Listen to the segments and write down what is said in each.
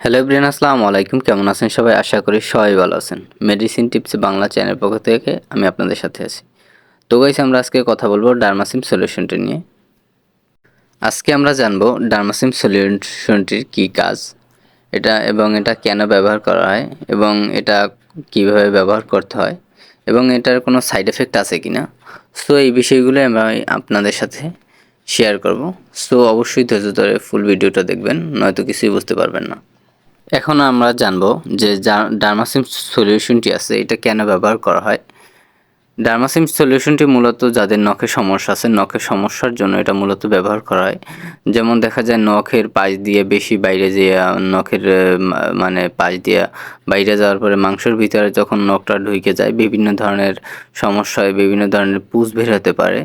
Hello brain আসসালামু আলাইকুম। কেমন আছেন সবাই? আশা করি সবাই ভালো আছেন। মেডিসিন টিপস বাংলা চ্যানেল পক্ষ থেকে আমি আপনাদের সাথে আছি। তো গাইস আমরা আজকে কথা বলব ডার্মাসিম সলিউশনটি নিয়ে। আজকে আমরা জানব ডার্মাসিম সলিউশনটির কী কাজ, এটা এবং এটা কেন ব্যবহার করা হয় এবং এটা কীভাবে ব্যবহার করতে হয় এবং এটার কোনো সাইড এফেক্ট আছে কি না সো এই বিষয়গুলো আমি আপনাদের সাথে শেয়ার করব। সো অবশ্যই ধৈর্য ধরে ফুল ভিডিওটা দেখবেন, নয়তো কিছুই বুঝতে পারবেন না। এখন আমরা জানব যে ডার্মাসিম সলিউশনটি আছে এটা কেন ব্যবহার করা হয়? ডার্মাসিম সলিউশনটি মূলত যাদের নখের সমস্যা আছে নখের সমস্যার জন্য এটা মূলত ব্যবহার করা হয়। যেমন দেখা যায় নখের পাশ দিয়ে বেশি বাইরে যেয়ে, নখের মানে পাশ দিয়ে বাইরে যাওয়ার পরে মাংসের ভিতরে যখন নখটা ঢুকে যায়, বিভিন্ন ধরনের সমস্যা হয়, বিভিন্ন ধরনের পুষ বের হতে পারে।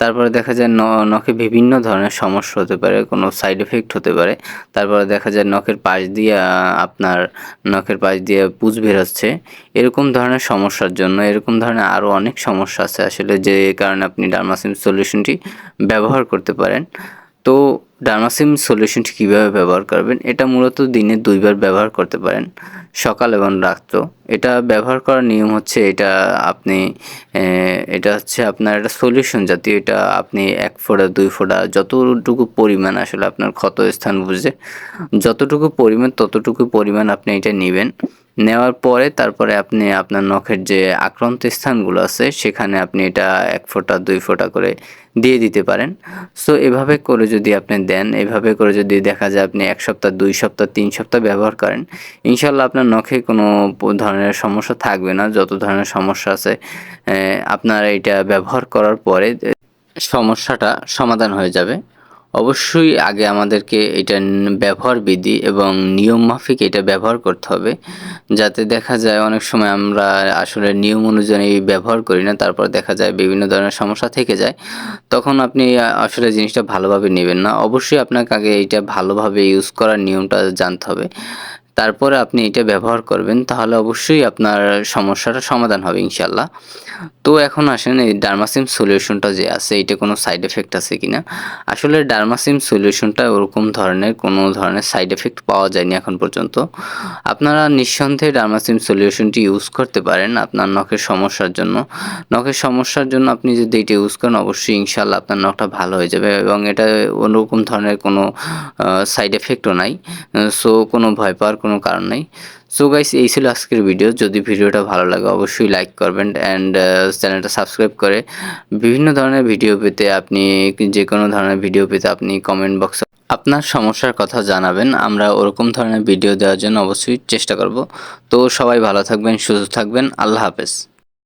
তারপরে দেখা যায় নখে বিভিন্ন ধরনের সমস্যা হতে পারে, কোনো সাইড এফেক্ট হতে পারে। তারপরে দেখা যায় নখের পাশ দিয়ে আপনার নখের পাশ দিয়ে পুষ বের হচ্ছে। এরকম ধরনের সমস্যার জন্য, এরকম ধরনের আরও অনেক সমস্যা আছে আসলে যে কারণে আপনি ডার্মাসিম সলিউশনটি ব্যবহার করতে পারেন। তো ডার্মাসিম সলিউশনটি কীভাবে ব্যবহার করবেন? এটা মূলত দিনে দুইবার ব্যবহার করতে পারেন, সকাল এবং রাত্র। এটা ব্যবহার করার নিয়ম হচ্ছে এটা আপনি এটা হচ্ছে আপনার একটা সলিউশন জাতীয়, এটা আপনি এক ফোঁটা দুই ফোঁটা যতটুকু পরিমাণ আসলে আপনার ক্ষত স্থান বুঝে, যতটুকু পরিমাণ, ততটুকু পরিমাণ আপনি এটা নেবেন। নেওয়ার পরে তারপরে আপনি আপনার নখের যে আক্রান্ত স্থানগুলো আছে, সেখানে আপনি এটা এক ফোঁটা, দুই ফোঁটা করে দিয়ে দিতে পারেন। সো এভাবে করে যদি আপনি দেন, এভাবে করে যদি দেখা যায় আপনি এক সপ্তাহ, দুই সপ্তাহ, তিন সপ্তাহ ব্যবহার করেন ইনশাল্লাহ আপনার নখে কোনো ধরনের সমস্যা থাকবে না। যত ধরনের সমস্যা আছে আপনার এটা ব্যবহার করার পরে সমস্যাটা সমাধান হয়ে যাবে। অবশ্যই আগে আমাদেরকে এটা ব্যবহার বিধি এবং নিয়ম মাফিক এটা ব্যবহার করতে হবে। যাতে দেখা যায় অনেক সময় আমরা আসলে নিয়ম অনুযায়ী ব্যবহার করি না, তারপর দেখা যায় বিভিন্ন ধরনের সমস্যা থেকে যায়। তখন আপনি আসলে জিনিসটা ভালোভাবে নেবেন না। অবশ্যই আপনাকে আগে এটা ভালোভাবে ইউজ করার নিয়মটা জানতে হবে। তারপরে আপনি এটা ব্যবহার করবেন, তাহলে অবশ্যই আপনার সমস্যাটা সমাধান হবে ইনশাল্লাহ তো এখন আসেন এই ডার্মাসিম সলিউশনটা যে আছে, এটা কোনো সাইড এফেক্ট আছে কিনা? আসলে ডার্মাসিম সলিউশনটা ওরকম ধরনের, কোনো ধরনের সাইড এফেক্ট পাওয়া যায়নি এখন পর্যন্ত। আপনারা নিঃসন্দেহে ডার্মাসিম সলিউশনটি ইউজ করতে পারেন আপনার নখের সমস্যার জন্য। নখের সমস্যার জন্য আপনি যদি এটা ইউজ করেন, অবশ্যই ইনশাল্লাহ আপনার নখটা ভালো হয়ে যাবে এবং এটা অন্যরকম ধরনের কোনো সাইড এফেক্টও নাই। সো কোনো ভয় পাওয়ার কোনো কারণ নেই। সো গাইস এই ছিল আজকের ভিডিও যদি ভিডিওটা ভালো লাগে, অবশ্যই লাইক করবেন অ্যান্ড চ্যানেলটা সাবস্ক্রাইব করে বিভিন্ন ধরনের ভিডিও পেতে আপনি যে কোনো ধরনের ভিডিও পেতে আপনি কমেন্ট বক্সে আপনার সমস্যার কথা জানাবেন। আমরা ওরকম ধরনের ভিডিও দেওয়ার জন্য অবশ্যই চেষ্টা করব। তো সবাই ভালো থাকবেন, সুস্থ থাকবেন। আল্লাহ হাফেজ।